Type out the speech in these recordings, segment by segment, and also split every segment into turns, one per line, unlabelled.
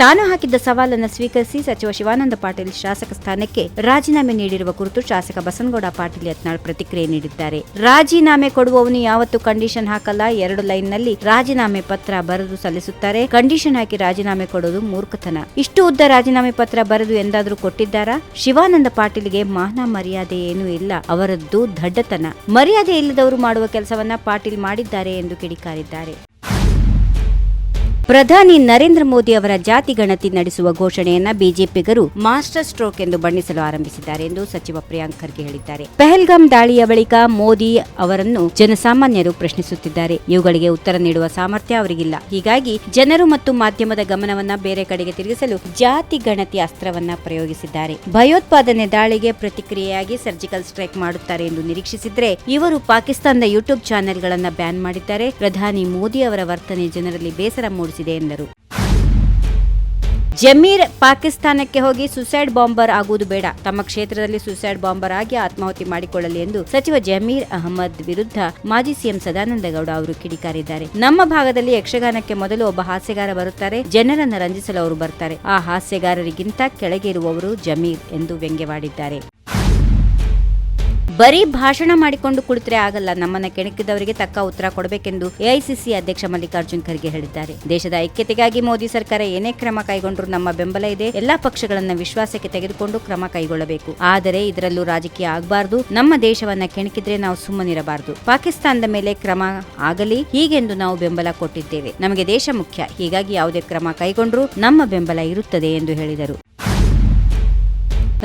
ತಾನು ಹಾಕಿದ್ದ ಸವಾಲನ್ನು ಸ್ವೀಕರಿಸಿ ಸಚಿವ ಶಿವಾನಂದ ಪಾಟೀಲ್ ಶಾಸಕ ಸ್ಥಾನಕ್ಕೆ ರಾಜೀನಾಮೆ ನೀಡಿರುವ ಕುರಿತು ಶಾಸಕ ಬಸನಗೌಡ ಪಾಟೀಲ್ ಯತ್ನಾಳ್ ಪ್ರತಿಕ್ರಿಯೆ ನೀಡಿದ್ದಾರೆ. ರಾಜೀನಾಮೆ ಕೊಡುವವನು ಯಾವತ್ತೂ ಕಂಡೀಷನ್ ಹಾಕಲ್ಲ. ಎರಡು ಲೈನ್ನಲ್ಲಿ ರಾಜೀನಾಮೆ ಪತ್ರ ಬರೆದು ಸಲ್ಲಿಸುತ್ತಾರೆ. ಕಂಡೀಷನ್ ಹಾಕಿ ರಾಜೀನಾಮೆ ಕೊಡೋದು ಮೂರ್ಖತನ. ಇಷ್ಟು ಉದ್ದ ರಾಜೀನಾಮೆ ಪತ್ರ ಬರೆದು ಎಂದಾದರೂ ಕೊಟ್ಟಿದ್ದಾರಾ? ಶಿವಾನಂದ ಪಾಟೀಲ್ಗೆ ಮಾನ ಮರ್ಯಾದೆ ಏನೂ ಇಲ್ಲ. ಅವರದ್ದು ದಡ್ಡತನ. ಮರ್ಯಾದೆ ಇಲ್ಲದವರು ಮಾಡುವ ಕೆಲಸವನ್ನ ಪಾಟೀಲ್ ಮಾಡಿದ್ದಾರೆ ಎಂದು ಕಿಡಿಕಾರಿದ್ದಾರೆ. ಪ್ರಧಾನಿ ನರೇಂದ್ರ ಮೋದಿ ಅವರ ಜಾತಿ ಗಣತಿ ನಡೆಸುವ ಘೋಷಣೆಯನ್ನ ಬಿಜೆಪಿಗರು ಮಾಸ್ಟರ್ ಸ್ಟ್ರೋಕ್ ಎಂದು ಬಣ್ಣಿಸಲು ಆರಂಭಿಸಿದ್ದಾರೆ ಎಂದು ಸಚಿವ ಪ್ರಿಯಾಂಕ್ ಖರ್ಗೆ ಹೇಳಿದ್ದಾರೆ. ಪೆಹಲ್ಗಾಮ್ ದಾಳಿಯ ಬಳಿಕ ಮೋದಿ ಅವರನ್ನು ಜನಸಾಮಾನ್ಯರು ಪ್ರಶ್ನಿಸುತ್ತಿದ್ದಾರೆ. ಇವುಗಳಿಗೆ ಉತ್ತರ ನೀಡುವ ಸಾಮರ್ಥ್ಯ ಅವರಿಗಿಲ್ಲ. ಹೀಗಾಗಿ ಜನರು ಮತ್ತು ಮಾಧ್ಯಮದ ಗಮನವನ್ನ ಬೇರೆ ಕಡೆಗೆ ತಿರುಗಿಸಲು ಜಾತಿ ಗಣತಿ ಅಸ್ತ್ರವನ್ನ ಪ್ರಯೋಗಿಸಿದ್ದಾರೆ. ಭಯೋತ್ಪಾದನೆ ದಾಳಿಗೆ ಪ್ರತಿಕ್ರಿಯೆಯಾಗಿ ಸರ್ಜಿಕಲ್ ಸ್ಟ್ರೈಕ್ ಮಾಡುತ್ತಾರೆ ಎಂದು ನಿರೀಕ್ಷಿಸಿದ್ರೆ ಇವರು ಪಾಕಿಸ್ತಾನದ ಯೂಟ್ಯೂಬ್ ಚಾನೆಲ್ಗಳನ್ನ ಬ್ಯಾನ್ ಮಾಡಿದ್ದಾರೆ. ಪ್ರಧಾನಿ ಮೋದಿ ಅವರ ವರ್ತನೆ ಜನರಲ್ಲಿ ಬೇಸರ ಮೂಡಿಸಿದೆ ಎಂದರು. ಜಮೀರ್ ಪಾಕಿಸ್ತಾನಕ್ಕೆ ಹೋಗಿ ಸುಸೈಡ್ ಬಾಂಬರ್ ಆಗುವುದು ಬೇಡ. ತಮ್ಮ ಕ್ಷೇತ್ರದಲ್ಲಿ ಸುಸೈಡ್ ಬಾಂಬರ್ ಆಗಿ ಆತ್ಮಾಹುತಿ ಮಾಡಿಕೊಳ್ಳಲಿ ಎಂದು ಸಚಿವ ಜಮೀರ್ ಅಹಮದ್ ವಿರುದ್ಧ ಮಾಜಿ ಸಿಎಂ ಸದಾನಂದಗೌಡ ಅವರು ಕಿಡಿಕಾರಿದ್ದಾರೆ. ನಮ್ಮ ಭಾಗದಲ್ಲಿ ಯಕ್ಷಗಾನಕ್ಕೆ ಮೊದಲು ಒಬ್ಬ ಹಾಸ್ಯಗಾರ ಬರುತ್ತಾರೆ. ಜನರನ್ನು ರಂಜಿಸಲು ಅವರು ಬರ್ತಾರೆ. ಆ ಹಾಸ್ಯಗಾರರಿಗಿಂತ ಕೆಳಗೆ ಇರುವವರು ಜಮೀರ್ ಎಂದು ವ್ಯಂಗ್ಯವಾಡಿದ್ದಾರೆ. ಬರೀ ಭಾಷಣ ಮಾಡಿಕೊಂಡು ಕುಳಿತರೆ ಆಗಲ್ಲ. ನಮ್ಮನ್ನ ಕೆಣಕಿದವರಿಗೆ ತಕ್ಕ ಉತ್ತರ ಕೊಡಬೇಕೆಂದು ಎಐಸಿಸಿ ಅಧ್ಯಕ್ಷ ಮಲ್ಲಿಕಾರ್ಜುನ್ ಖರ್ಗೆ ಹೇಳಿದ್ದಾರೆ. ದೇಶದ ಐಕ್ಯತೆಗಾಗಿ ಮೋದಿ ಸರ್ಕಾರ ಏನೇ ಕ್ರಮ ಕೈಗೊಂಡರೂ ನಮ್ಮ ಬೆಂಬಲ ಇದೆ. ಎಲ್ಲಾ ಪಕ್ಷಗಳನ್ನ ವಿಶ್ವಾಸಕ್ಕೆ ತೆಗೆದುಕೊಂಡು ಕ್ರಮ ಕೈಗೊಳ್ಳಬೇಕು. ಆದರೆ ಇದರಲ್ಲೂ ರಾಜಕೀಯ ಆಗಬಾರದು. ನಮ್ಮ ದೇಶವನ್ನ ಕೆಣಕಿದ್ರೆ ನಾವು ಸುಮ್ಮನಿರಬಾರದು. ಪಾಕಿಸ್ತಾನದ ಮೇಲೆ ಕ್ರಮ ಆಗಲಿ, ಹೀಗೆಂದು ನಾವು ಬೆಂಬಲ ಕೊಟ್ಟಿದ್ದೇವೆ. ನಮಗೆ ದೇಶ ಮುಖ್ಯ. ಹೀಗಾಗಿ ಯಾವುದೇ ಕ್ರಮ ಕೈಗೊಂಡ್ರೂ ನಮ್ಮ ಬೆಂಬಲ ಇರುತ್ತದೆ ಎಂದು ಹೇಳಿದರು.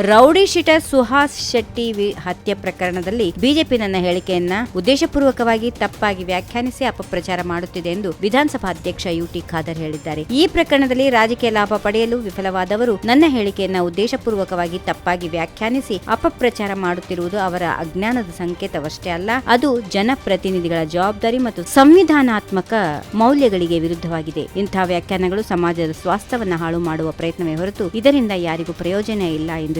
ರೌಡಿ ಶೀಟರ್ ಸುಹಾಸ್ ಶೆಟ್ಟಿ ಹತ್ಯೆ ಪ್ರಕರಣದಲ್ಲಿ ಬಿಜೆಪಿ ನನ್ನ ಹೇಳಿಕೆಯನ್ನ ಉದ್ದೇಶಪೂರ್ವಕವಾಗಿ ತಪ್ಪಾಗಿ ವ್ಯಾಖ್ಯಾನಿಸಿ ಅಪಪ್ರಚಾರ ಮಾಡುತ್ತಿದೆ ಎಂದು ವಿಧಾನಸಭಾ ಅಧ್ಯಕ್ಷ ಯುಟಿ ಖಾದರ್ ಹೇಳಿದ್ದಾರೆ. ಈ ಪ್ರಕರಣದಲ್ಲಿ ರಾಜಕೀಯ ಲಾಭ ಪಡೆಯಲು ವಿಫಲವಾದವರು ನನ್ನ ಹೇಳಿಕೆಯನ್ನ ಉದ್ದೇಶಪೂರ್ವಕವಾಗಿ ತಪ್ಪಾಗಿ ವ್ಯಾಖ್ಯಾನಿಸಿ ಅಪಪ್ರಚಾರ ಮಾಡುತ್ತಿರುವುದು ಅವರ ಅಜ್ಞಾನದ ಸಂಕೇತವಷ್ಟೇ ಅಲ್ಲ, ಅದು ಜನಪ್ರತಿನಿಧಿಗಳ ಜವಾಬ್ದಾರಿ ಮತ್ತು ಸಂವಿಧಾನಾತ್ಮಕ ಮೌಲ್ಯಗಳಿಗೆ ವಿರುದ್ಧವಾಗಿದೆ. ಇಂತಹ ವ್ಯಾಖ್ಯಾನಗಳು ಸಮಾಜದ ಸ್ವಾಸ್ಥ್ಯವನ್ನ ಹಾಳು ಮಾಡುವ ಪ್ರಯತ್ನವೇ ಹೊರತು ಇದರಿಂದ ಯಾರಿಗೂ ಪ್ರಯೋಜನ ಇಲ್ಲ ಎಂದು